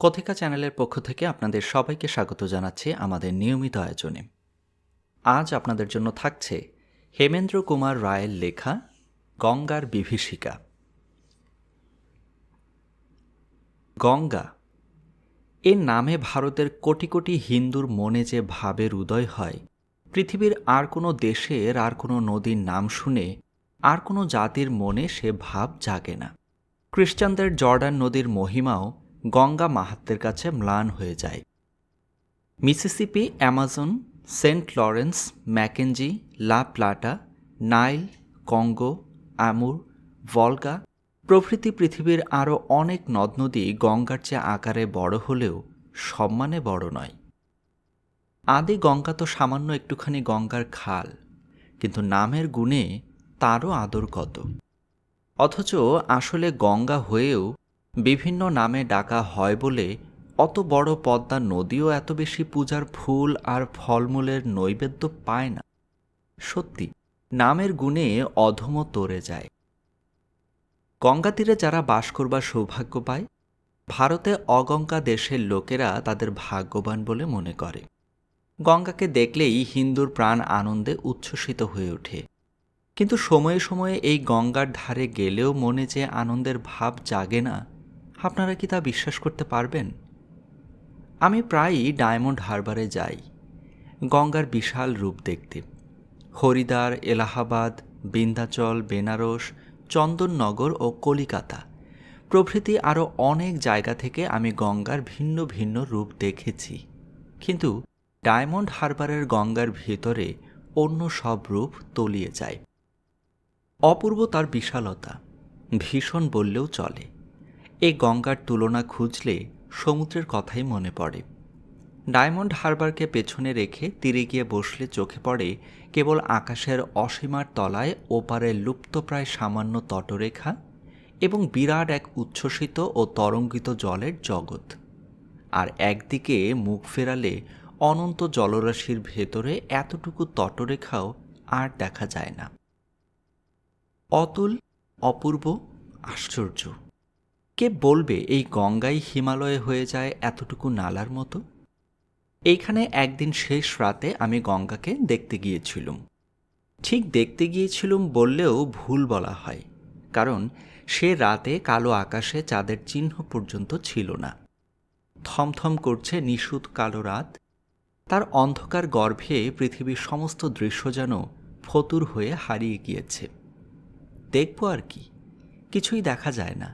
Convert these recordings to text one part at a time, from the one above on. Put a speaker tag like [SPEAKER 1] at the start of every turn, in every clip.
[SPEAKER 1] কথিকা চ্যানেলের পক্ষ থেকে আপনাদের সবাইকে স্বাগত জানাচ্ছি আমাদের নিয়মিত আয়োজনে। আজ আপনাদের জন্য থাকছে হেমেন্দ্র কুমার রায়ের লেখা গঙ্গার বিভীষিকা। গঙ্গা, এর নামে ভারতের কোটি কোটি হিন্দুর মনে যে ভাবের উদয় হয়, পৃথিবীর আর কোনো দেশের আর কোনো নদীর নাম শুনে আর কোনো জাতির মনে সে ভাব জাগে না। খ্রিস্টানদের জর্ডান নদীর মহিমাও গঙ্গা মাহাত্মের কাছে ম্লান হয়ে যায়। Mississippi, Amazon, Saint Lawrence Mackenzie La Plata, Nile, Congo, আমুর, ভলগা প্রভৃতি পৃথিবীর আরও অনেক নদ নদী গঙ্গার চেয়ে আকারে বড় হলেও সম্মানে বড় নয়। আদি গঙ্গা তো সামান্য একটুখানি গঙ্গার খাল, কিন্তু নামের গুণে তারও আদর কত। অথচ আসলে গঙ্গা হয়েও বিভিন্ন নামে ডাকা হয় বলে অত বড় পদ্মা নদীও এত বেশি পূজার ফুল আর ফলমূলের নৈবেদ্য পায় না। সত্যি, নামের গুণে অধম তরে যায়। গঙ্গা তীরে যারা বাস করবার সৌভাগ্য পায়, ভারতে অগঙ্গা দেশের লোকেরা তাদের ভাগ্যবান বলে মনে করে। গঙ্গাকে দেখলেই হিন্দুর প্রাণ আনন্দে উচ্ছ্বসিত হয়ে ওঠে। কিন্তু সময়ে সময়ে এই গঙ্গার ধারে গেলেও মনে যে আনন্দের ভাব জাগে না আপনারা কি তা বিশ্বাস করতে পারবেন? আমি প্রায়ই ডায়মন্ড হারবারে যাই, গঙ্গার বিশাল রূপ দেখতে। হরিদ্বার, এলাহাবাদ, বিন্ধ্যাচল, বেনারস, চন্দননগর ও কলিকাতা প্রভৃতি আরও অনেক জায়গা থেকে আমি গঙ্গার ভিন্ন ভিন্ন রূপ দেখেছি। কিন্তু ডায়মন্ড হারবারের গঙ্গার ভেতরে অন্য সব রূপ তলিয়ে যায়। অপূর্ব তার বিশালতা, ভীষণ বললেও চলে। এই গঙ্গার তুলনা খুঁজলে সমুদ্রের কথাই মনে পড়ে। ডায়মন্ড হারবারকে পেছনে রেখে তীরে গিয়ে বসলে চোখে পড়ে কেবল আকাশের অসীমার তলায় ওপারে লুপ্তপ্রায় সামান্য তটরেখা এবং বিরাট এক উচ্ছ্বসিত ও তরঙ্গিত জলের জগৎ। আর একদিকে মুখ ফেরালে অনন্ত জলরাশির ভেতরে এতটুকু তটরেখাও আর দেখা যায় না। অতুল, অপূর্ব, আশ্চর্য। কে বলবে এই গঙ্গাই হিমালয়ে হয়ে যায় এতটুকু নালার মতো? এইখানে একদিন শেষ রাতে আমি গঙ্গাকে দেখতে গিয়েছিলুম। ঠিক দেখতে গিয়েছিলুম বললেও ভুল বলা হয়, কারণ সে রাতে কালো আকাশে চাঁদের চিহ্ন পর্যন্ত ছিল না। থমথম করছে নিশুত কালো রাত, তার অন্ধকার গর্ভে পৃথিবীর সমস্ত দৃশ্য যেন ফতুর হয়ে হারিয়ে গিয়েছে। দেখব আর কি, কিছুই দেখা যায় না।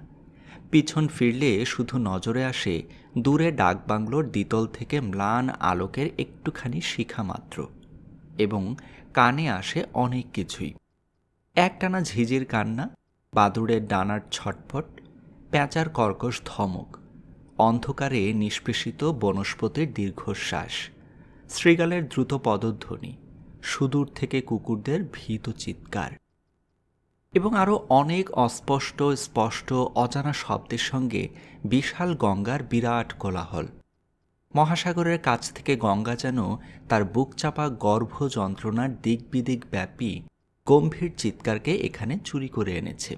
[SPEAKER 1] পিছন ফিরলে শুধু নজরে আসে দূরে ডাকবাংলোর দ্বিতল থেকে ম্লান আলোকের একটুখানি শিখা মাত্র এবং কানে আসে অনেক কিছুই। একটানা ঝিঝির কান্না, বাদুড়ের ডানার ছটফট প্যাঁচার কর্কশ ধমক, অন্ধকারে নিষ্পেষিত বনস্পতির দীর্ঘশ্বাস, শ্রীগালের দ্রুত পদধ্বনি, সুদূর থেকে কুকুরদের ভীত চিৎকার। এবং আরও অনেক অস্পষ্ট, স্পষ্ট, অজানা শব্দের সঙ্গে বিশাল গঙ্গার বিরাট কোলাহল। মহাসাগরের কাছ থেকে গঙ্গা যেন তার বুক চাপা গর্ভ যন্ত্রণার দিক বিদিক ব্যাপী গম্ভীর চিৎকারকে এখানে চুরি করে এনেছে।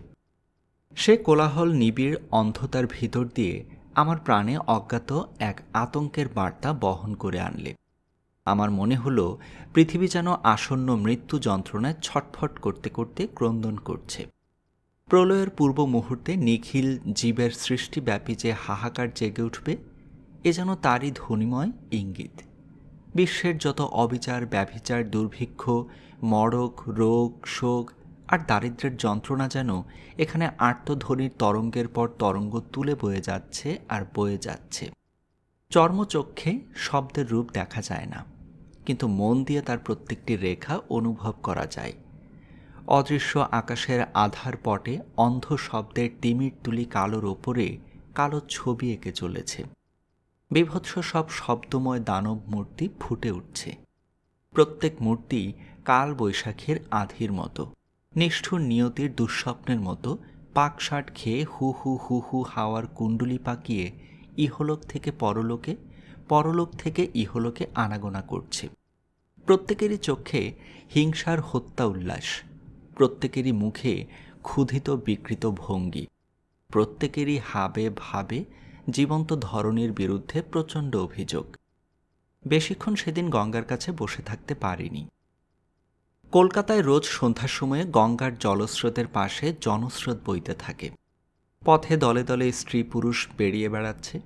[SPEAKER 1] সে কোলাহল নিবিড় অন্ধতার ভিতর দিয়ে আমার প্রাণে অজ্ঞাত এক আতঙ্কের বার্তা বহন করে আনলে। আমার মনে হলো পৃথিবী যেন আসন্ন মৃত্যু যন্ত্রণায় ছটফট করতে করতে ক্রন্দন করছে। প্রলয়ের পূর্ব মুহূর্তে নিখিল জীবের সৃষ্টিব্যাপী যে হাহাকার জেগে উঠবে, এ যেন তারই ধ্বনিময় ইঙ্গিত। বিশ্বের যত অবিচার, ব্যভিচার, দুর্ভিক্ষ মড়ক রোগ, শোক আর দারিদ্রের যন্ত্রণা যেন এখানে আর্তধ্বনির তরঙ্গের পর তরঙ্গ তুলে বয়ে যাচ্ছে আর বয়ে যাচ্ছে। চর্মচক্ষে শব্দের রূপ দেখা যায় না। কিন্তু মন দিয়ে তার প্রত্যেকটি রেখা অনুভব করা যায়। অদৃশ্য আকাশের আধার পটে অন্ধ শব্দের তিমির তুলি কালোর ওপরে কালো ছবি এঁকে চলেছে। বিভৎস সব শব্দময় দানব মূর্তি ফুটে উঠছে। প্রত্যেক মূর্তি কাল বৈশাখীর আধির মতো। নিষ্ঠুর নিয়তির দুঃস্বপ্নের মতো পাকশাট খেয়ে হু হু হু হু হাওয়ার কুণ্ডুলি পাকিয়ে ইহলোক থেকে পরলোকে পরলোক থেকে ইহলোকে আনাগোনা করছে। প্রত্যেকেরই চোখে হিংসার হত্যা উল্লাস, প্রত্যেকেরই মুখে ক্ষুধিত বিকৃত ভঙ্গি, প্রত্যেকেরই হাবে ভাবে জীবন্ত ধরনের বিরুদ্ধে প্রচণ্ড অভিযোগ। বেশিক্ষণ সেদিন গঙ্গার কাছে বসে থাকতে পারিনি। কলকাতায় রোজ সন্ধ্যার সময়ে গঙ্গার জলস্রোতের পাশে জনস্রোত বইতে থাকে। পথে দলে দলে স্ত্রী পুরুষ বেরিয়ে বেড়াচ্ছে।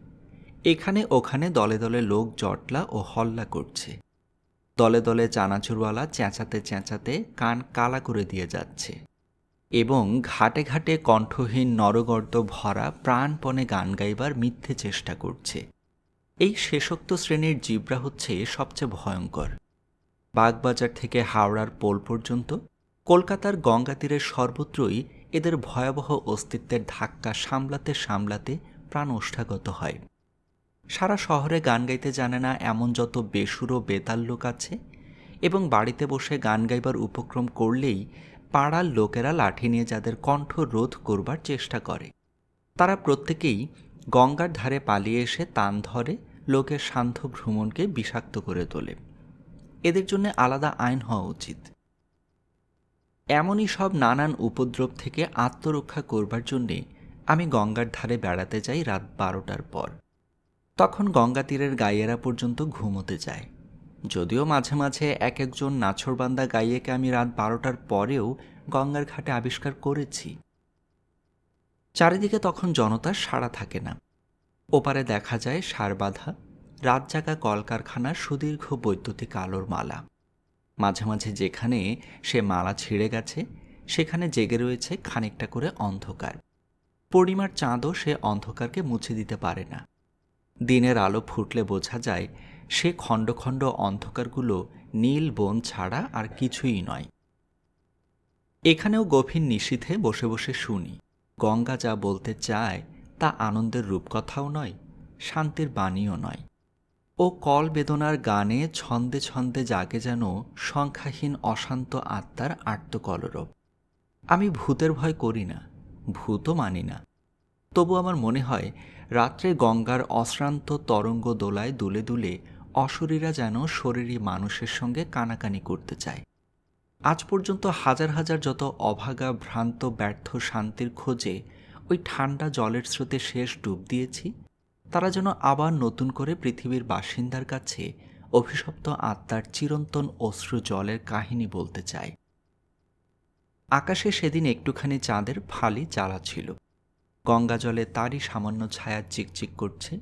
[SPEAKER 1] এখানে ওখানে দলে দলে লোক জটলা ও হল্লা করছে। দলে দলে চানাচুরওয়ালা চেঁচাতে চেঁচাতে কান কালা করে দিয়ে যাচ্ছে। এবং ঘাটে ঘাটে কণ্ঠহীন নরগর্দ ভরা প্রাণপণে গান গাইবার মিথ্যে চেষ্টা করছে। এই শেষোক্ত শ্রেণির জীবরা হচ্ছে সবচেয়ে ভয়ঙ্কর। বাগবাজার থেকে হাওড়ার পোল পর্যন্ত, কলকাতার গঙ্গা তীরের সর্বত্রই এদের ভয়াবহ অস্তিত্বের ধাক্কা সামলাতে সামলাতে প্রাণ ওষ্ঠাগত হয়। সারা শহরে গান গাইতে জানে না এমন যত বেসুরো, বেতাল লোক আছে। এবং বাড়িতে বসে গান গাইবার উপক্রম করলেই পাড়ার লোকেরা লাঠি নিয়ে যাদের কণ্ঠ রোধ করবার চেষ্টা করে। তারা প্রত্যেকেই গঙ্গার ধারে পালিয়ে এসে তান ধরে লোকের শান্ত ভ্রমণকে বিষাক্ত করে তোলে। এদের জন্য আলাদা আইন হওয়া উচিত। এমনই সব নানান উপদ্রব থেকে আত্মরক্ষা করবার জন্যে আমি গঙ্গার ধারে বেড়াতে যাই রাত বারোটার পর। তখন গঙ্গা তীরের গাইয়েরা পর্যন্ত ঘুমোতে যায়। যদিও মাঝে মাঝে এক একজন নাছরবান্দা গাইয়েকে আমি রাত বারোটার পরেও গঙ্গার ঘাটে আবিষ্কার করেছি। চারিদিকে তখন জনতার সাড়া থাকে না। ওপারে দেখা যায় সারবাধা রাত জাগা কলকারখানার সুদীর্ঘ বৈদ্যুতিক আলোর মালা। মাঝে মাঝে যেখানে সে মালা ছিঁড়ে গেছে, সেখানে জেগে রয়েছে খানিকটা করে অন্ধকার। পূর্ণিমার চাঁদও সে অন্ধকারকে মুছে দিতে পারে না। দিনের আলো ফুটলে বোঝা যায়, সে খণ্ড খণ্ড অন্ধকারগুলো নীল বন ছাড়া আর কিছুই নয়। এখানেও গভীর নিশীথে বসে বসে শুনি, গঙ্গা যা বলতে চায় তা আনন্দের রূপকথাও নয়, শান্তির বাণীও নয়। ও কল বেদনার গানে ছন্দে ছন্দে জাগে যেন সংখ্যাহীন অশান্ত আত্মার আর্তকলরব আমি ভূতের ভয় করি না, ভূতও মানি না। তবু আমার মনে হয় রাত্রে গঙ্গার অশ্রান্ত তরঙ্গ দোলায় দুলে দুলে অশরীরা যেন শরীরী মানুষের সঙ্গে কানাকানি করতে চায়। আজ পর্যন্ত হাজার হাজার যত অভাগা, ভ্রান্ত, ব্যর্থ শান্তির খোঁজে ওই ঠান্ডা জলের স্রোতে শেষ ডুব দিয়েছি, তারা যেন আবার নতুন করে পৃথিবীর বাসিন্দার কাছে অভিশপ্ত আত্মার চিরন্তন অশ্রু জলের কাহিনী বলতে চায়। আকাশে সেদিন একটুখানি চাঁদের ফালি জ্বালা ছিল। গঙ্গা জলে তারই সামান্য ছায়া চিকচিক করছে।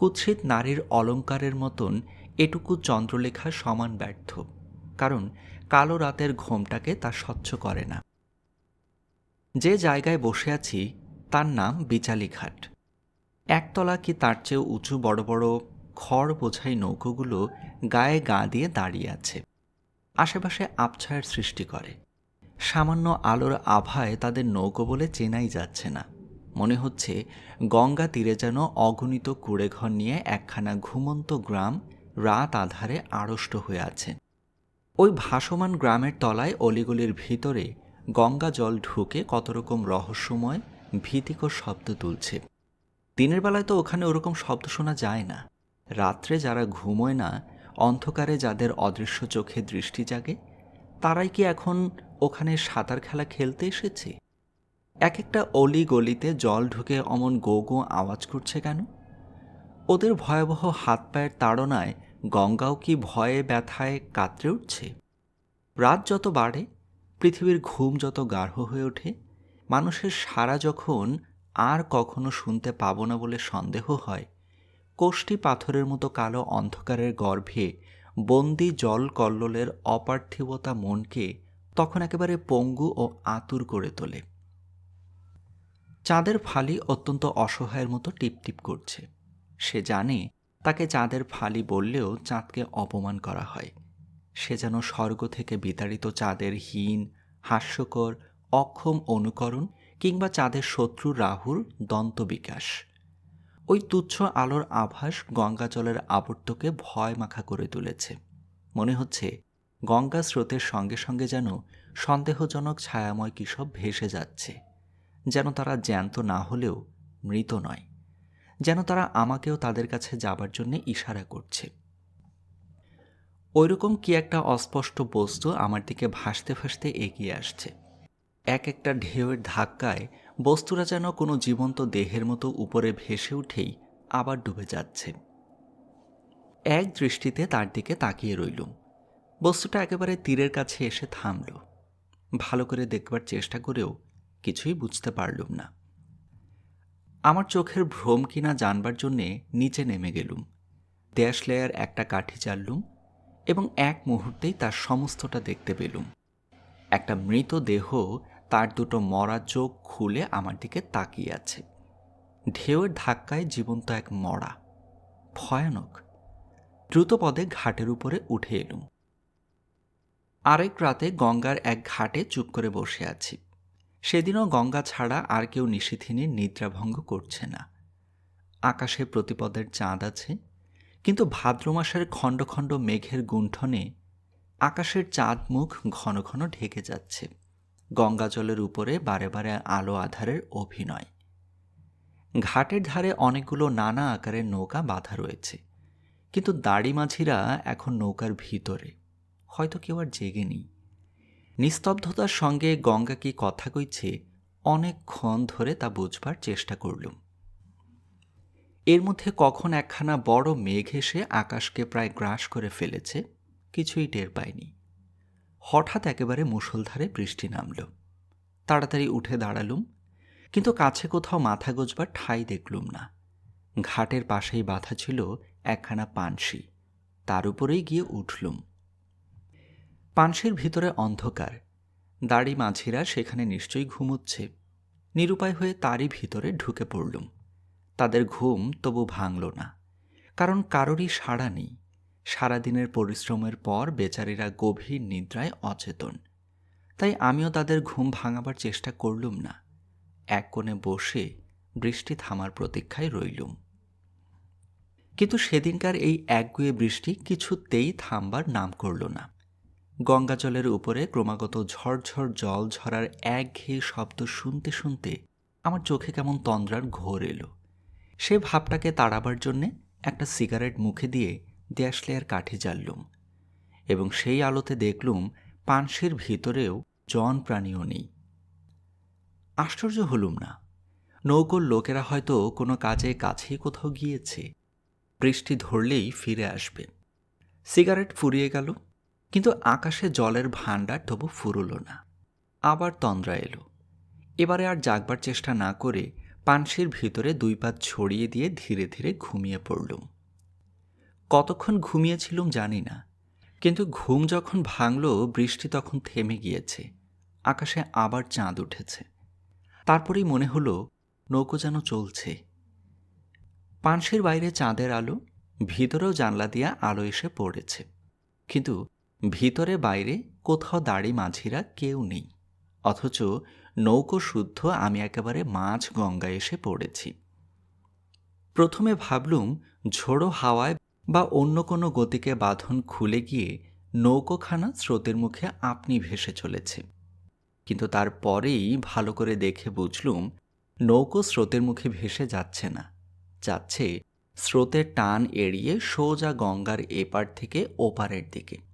[SPEAKER 1] কুৎসিত নারীর অলঙ্কারের মতন এটুকু চন্দ্রলেখা সমান ব্যর্থ, কারণ কালো রাতের ঘোমটাকে তা স্বচ্ছ করে না। যে জায়গায় বসে আছি, তার নাম বিচালিঘাট। একতলা কি তার চেয়েও উঁচু বড় বড় খড় বোঝাই নৌকোগুলো গায়ে গা দিয়ে দাঁড়িয়ে আছে। আশেপাশে আবছায়ের সৃষ্টি করে। সামান্য আলোর আভায় তাদের নৌকো বলে চেনাই যাচ্ছে না। মনে হচ্ছে গঙ্গা তীরে যেন অগণিত কুড়েঘর নিয়ে একখানা ঘুমন্ত গ্রাম রাত আধারে আড়ষ্ট হয়ে আছে। ওই ভাসমান গ্রামের তলায় অলিগলির ভিতরে গঙ্গা জল ঢুকে কত রকম রহস্যময়, ভীতিকর শব্দ তুলছে। দিনের বেলায় তো ওখানে ওরকম শব্দ শোনা যায় না। রাত্রে যারা ঘুমোয় না, অন্ধকারে যাদের অদৃশ্য চোখে দৃষ্টি জাগে, তারাই কি এখন ওখানে সাঁতার খেলা খেলতে এসেছে? এক একটা অলি গলিতে জল ঢুকে অমন গো গো আওয়াজ করছে কেন? ওদের ভয়াবহ হাত পায়ের তাড়নায় গঙ্গাও কি ভয়ে ব্যথায় কাতরে উঠছে? রাত যত বাড়ে, পৃথিবীর ঘুম যত গাঢ় হয়ে ওঠে, মানুষের সারা যখন আর কখনো শুনতে পাবো না বলে সন্দেহ হয় কোষ্টি পাথরের মতো কালো অন্ধকারের গর্ভে বন্দি জল কল্লোলের অপার্থিবতা মনকে তখন একেবারে পঙ্গু ও আতুর করে তোলে। চাঁদের ফালি অত্যন্ত অসহায়ের মতো টিপটিপ করছে। সে জানে তাকে চাঁদের ফালি বললেও চাঁদকে অপমান করা হয়। সে যেন স্বর্গ থেকে বিতাড়িত চাঁদের হীন, হাস্যকর, অক্ষম অনুকরণ কিংবা চাঁদের শত্রু রাহুর দন্ত বিকাশ। ওই তুচ্ছ আলোর আভাস গঙ্গা জলের আবর্তকে ভয় মাখা করে তুলেছে। মনে হচ্ছে গঙ্গা স্রোতের সঙ্গে সঙ্গে যেন সন্দেহজনক ছায়াময় কিসব ভেসে যাচ্ছে। যেন তারা জ্যান্ত না হলেও মৃত নয়, যেন তারা আমাকেও তাদের কাছে যাবার জন্য ইশারা করছে। ওইরকম কি একটা অস্পষ্ট বস্তু আমার দিকে ভাসতে ভাসতে এগিয়ে আসছে। এক একটা ঢেউয়ের ধাক্কায় বস্তুরা যেন কোনো জীবন্ত দেহের মতো উপরে ভেসে উঠেই আবার ডুবে যাচ্ছে। এক দৃষ্টিতে তার দিকে তাকিয়ে রইলুম। বস্তুটা একেবারে তীরের কাছে এসে থামল। ভালো করে দেখবার চেষ্টা করেও কিছুই বুঝতে পারলুম না। আমার চোখের ভ্রম কিনা জানবার জন্যে নিচে নেমে গেলুম। দেশ লেয়ার একটা কাঠি চাললুম এবং এক মুহূর্তেই তার সমস্তটা দেখতে পেলুম। একটা মৃত দেহ তার দুটো মরা চোখ খুলে আমার দিকে তাকিয়ে আছে। ঢেউয়ের ধাক্কায় জীবন্ত এক মরা। ভয়ানক। দ্রুত পদে ঘাটের উপরে উঠে এলুম। আরেক রাতে গঙ্গার এক ঘাটে চুপ করে বসে আছি। সেদিনও গঙ্গা ছাড়া আর কেউ নিশিথিনীর নিদ্রাভঙ্গ করছে না। আকাশে প্রতিপদের চাঁদ আছে, কিন্তু ভাদ্র মাসের খণ্ড খণ্ড মেঘের গুণ্ঠনে আকাশের চাঁদ মুখ ঘন ঘন ঢেকে যাচ্ছে, গঙ্গা জলের উপরে বারে বারে আলো আধারের অভিনয়। ঘাটের ধারে অনেকগুলো নানা আকারের নৌকা বাঁধা রয়েছে, কিন্তু দাড়ি মাঝিরা এখন নৌকার ভিতরে, হয়তো কেউ আর জেগেনি নিস্তব্ধতার সঙ্গে গঙ্গা কি কথা কইছে অনেকক্ষণ ধরে তা বুঝবার চেষ্টা করলুম। এর মধ্যে কখন একখানা বড় মেঘ এসে আকাশকে প্রায় গ্রাস করে ফেলেছে, কিছুই টের পাইনি। হঠাৎ একেবারে মুষলধারে বৃষ্টি নামল। তাড়াতাড়ি উঠে দাঁড়ালুম, কিন্তু কাছে কোথাও মাথা গোজবার ঠাই দেখলুম না। ঘাটের পাশেই বাঁধা ছিল একখানা পানসি, তার উপরেই গিয়ে উঠলুম। পানসির ভিতরে অন্ধকার। দাড়ি মাঝিরা সেখানে নিশ্চয়ই ঘুমোচ্ছে। নিরুপায় হয়ে তারই ভিতরে ঢুকে পড়লুম। তাদের ঘুম তবু ভাঙল না। কারণ কারোরই সাড়া নেই। সারাদিনের পরিশ্রমের পর বেচারীরা গভীর নিদ্রায় অচেতন। তাই আমিও তাদের ঘুম ভাঙাবার চেষ্টা করলুম না। এক কোণে বসে বৃষ্টি থামার প্রতীক্ষায় রইলুম। কিন্তু সেদিনকার এই একগুয়ে বৃষ্টি কিছুতেই থামবার নাম করল না। গঙ্গা জলের উপরে ক্রমাগত ঝরঝর জল ঝরার একঘেয়ে শব্দ শুনতে শুনতে আমার চোখে কেমন তন্দ্রার ঘোর এলো। সে ভাবটাকে তাড়াবার জন্যে একটা সিগারেট মুখে দিয়ে দেশলেয়ার কাঠে জ্বাললুম এবং সেই আলোতে দেখলুম পানসির ভিতরেও জন প্রাণীও নেই। আশ্চর্য হলুম না। নৌকোর লোকেরা হয়তো কোনো কাজে কাছেই কোথাও গিয়েছে। বৃষ্টি ধরলেই ফিরে আসবে। সিগারেট ফুরিয়ে গেল কিন্তু আকাশে জলের ভাণ্ডার তবু ফুরল না। আবার তন্দ্রা এলো। এবারে আর জাগবার চেষ্টা না করে পানসির ভিতরে দুই পাত ছড়িয়ে দিয়ে ধীরে ধীরে ঘুমিয়ে পড়লুম। কতক্ষণ ঘুমিয়েছিলুম জানি না, কিন্তু ঘুম যখন ভাঙল, বৃষ্টি তখন থেমে গিয়েছে। আকাশে আবার চাঁদ উঠেছে। তারপরেই মনে হলো, নৌকো যেন চলছে। পানসির বাইরে চাঁদের আলো, ভিতরেও জানলা দিয়া আলো এসে পড়েছে। কিন্তু ভিতরে বাইরে কোথাও দাড়ি মাঝিরা কেউ নেই। অথচ নৌকো শুদ্ধ আমি একেবারে মাঝ গঙ্গায় এসে পড়েছি। প্রথমে ভাবলুম ঝোড়ো হাওয়ায় বা অন্য কোনো গতিকে বাঁধন খুলে গিয়ে নৌকোখানা স্রোতের মুখে আপনি ভেসে চলেছে। কিন্তু তারপরেই ভালো করে দেখে বুঝলুম নৌকো স্রোতের মুখে ভেসে যাচ্ছে না। যাচ্ছে স্রোতের টান এড়িয়ে সোজা গঙ্গার এপার থেকে ওপারের দিকে।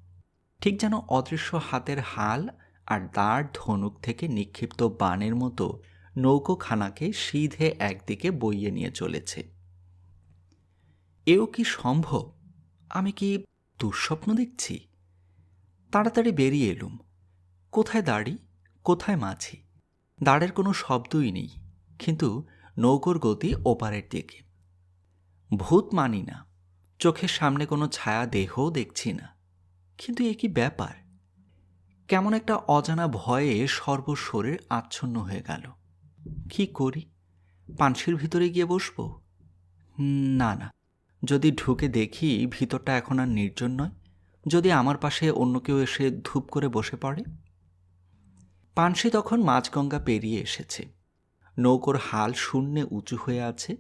[SPEAKER 1] ঠিক যেন অদৃশ্য হাতের হাল আর দাঁড় ধনুক থেকে নিক্ষিপ্ত বানের মতো নৌকোখানাকে সিধে একদিকে বইয়ে নিয়ে চলেছে। এও কি সম্ভব? আমি কি দুঃস্বপ্ন দেখছি? তাড়াতাড়ি বেরিয়ে এলুম। কোথায় দাড়ি? কোথায় মাছি? দাঁড়ের কোনো শব্দই নেই, কিন্তু নৌকোর গতি ওপারের দিকে। ভূত মানি না। চোখের সামনে কোনো ছায়া দেহও দেখছি না। কিন্তু এ কি ব্যাপার? কেমন একটা অজানা ভয়ে সর্বশরীর আচ্ছন্ন হয়ে গেল। কি করি? পানসির ভিতরে গিয়ে বসবো? না না। যদি ঢুকে দেখি ভিতরটা এখন আর নির্জন নয়, যদি আমার পাশে অন্য কেউ এসে ধূপ করে বসে পড়ে? পানসি তখন মাঝগঙ্গা পেরিয়ে এসেছে। নৌকোর হাল শূন্যে উঁচু হয়ে আছে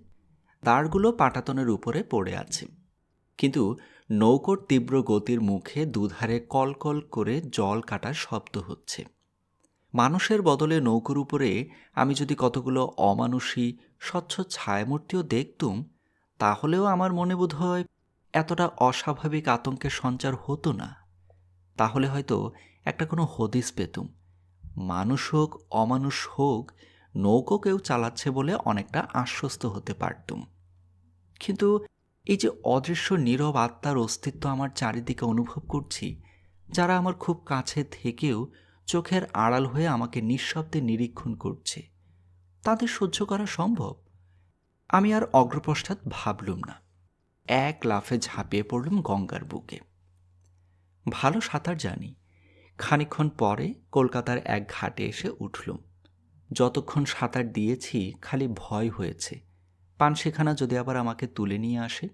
[SPEAKER 1] দাঁড়গুলো পাটাতনের উপরে পড়ে আছে। কিন্তু নৌকোর তীব্র গতির মুখে দুধারে কলকল করে জল কাটার শব্দ হচ্ছে। মানুষের বদলে নৌকোর উপরে আমি যদি কতগুলো অমানুষী, স্বচ্ছ ছায়ামূর্তিও দেখতুম, তাহলেও আমার মনে বোধ হয় এতটা অস্বাভাবিক আতঙ্কের সঞ্চার হতো না। তাহলে হয়তো একটা কোনো হদিস পেতুম। মানুষ হোক, অমানুষ হোক, নৌকো কেউ চালাচ্ছে বলে অনেকটা আশ্বস্ত হতে পারতুম। কিন্তু এই যে অদৃশ্য নীরব আত্মার অস্তিত্ব আমার চারিদিকে অনুভব করছি, যারা আমার খুব কাছে থেকেও চোখের আড়াল হয়ে আমাকে নিঃশব্দে নিরীক্ষণ করছে, তাদের সহ্য করা সম্ভব? আমি আর অগ্রপশ্চাৎ ভাবলুম না। এক লাফে ঝাঁপিয়ে পড়লুম গঙ্গার বুকে। ভালো সাঁতার জানি। খানিকক্ষণ পরে কলকাতার এক ঘাটে এসে উঠলুম। যতক্ষণ সাঁতার দিয়েছি, খালি ভয় হয়েছে। পানশিখানা যদি আবার আমাকে তুলে নিয়ে আসে?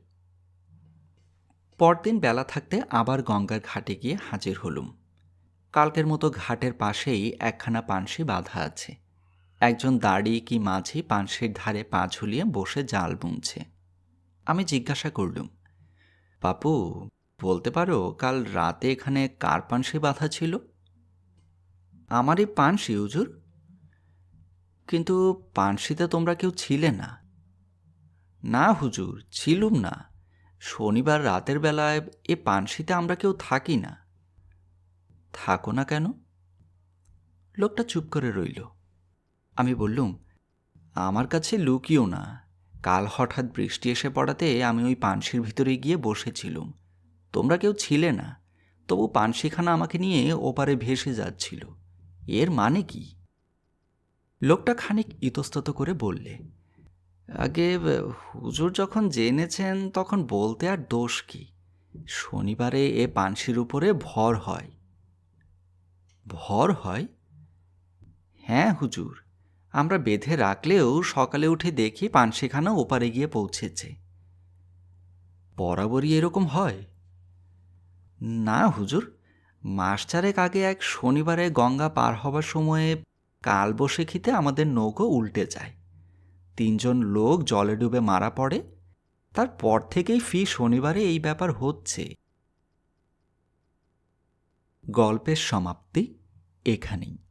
[SPEAKER 1] পরদিন বেলা থাকতে আবার গঙ্গার ঘাটে গিয়ে হাজির হলুম। কালকের মতো ঘাটের পাশেই একখানা পানসি বাঁধা আছে। একজন দাঁড়িয়ে কি মাঝি পানসির ধারে পা ঝুলিয়ে বসে জাল বুনছে। আমি জিজ্ঞাসা করলুম পাপু বলতে পারো কাল রাতে এখানে কার পানসি বাঁধা ছিল? আমারই পানসি উজুর কিন্তু পানসিতে তোমরা কেউ ছিলে না। না হুজুর, ছিলুম না। শনিবার রাতের বেলায় এ পানসিতে আমরা কেউ থাকি না। থাকো না কেন? লোকটা চুপ করে রইল। আমি বললুম, আমার কাছে লুকিও না। কাল হঠাৎ বৃষ্টি এসে পড়াতে আমি ওই পানসির ভিতরে গিয়ে বসেছিলুম। তোমরা কেউ ছিলে না। তবু পানসিখানা আমাকে নিয়ে ওপারে ভেসে যাচ্ছিল। এর মানে কি? লোকটা খানিক ইতস্তত করে বললে আগে হুজুর যখন জেনেছেন তখন বলতে আর দোষ কি? শনিবারে এ পানসির উপরে ভর হয়। ভর হয়? হ্যাঁ হুজুর, আমরা বেঁধে রাখলেও সকালে উঠে দেখি পানসিখানা ওপারে গিয়ে পৌঁছেছে। বরাবরই এরকম হয়? না হুজুর, মাস চারেক আগে এক শনিবারে গঙ্গা পার হবার সময়ে কালবৈশাখীতে আমাদের নৌকো উল্টে যায়। তিনজন লোক জলে ডুবে মারা পড়ে। তারপর থেকেই ফি শনিবারে এই ব্যাপার হচ্ছে। গল্পের সমাপ্তি এখানেই।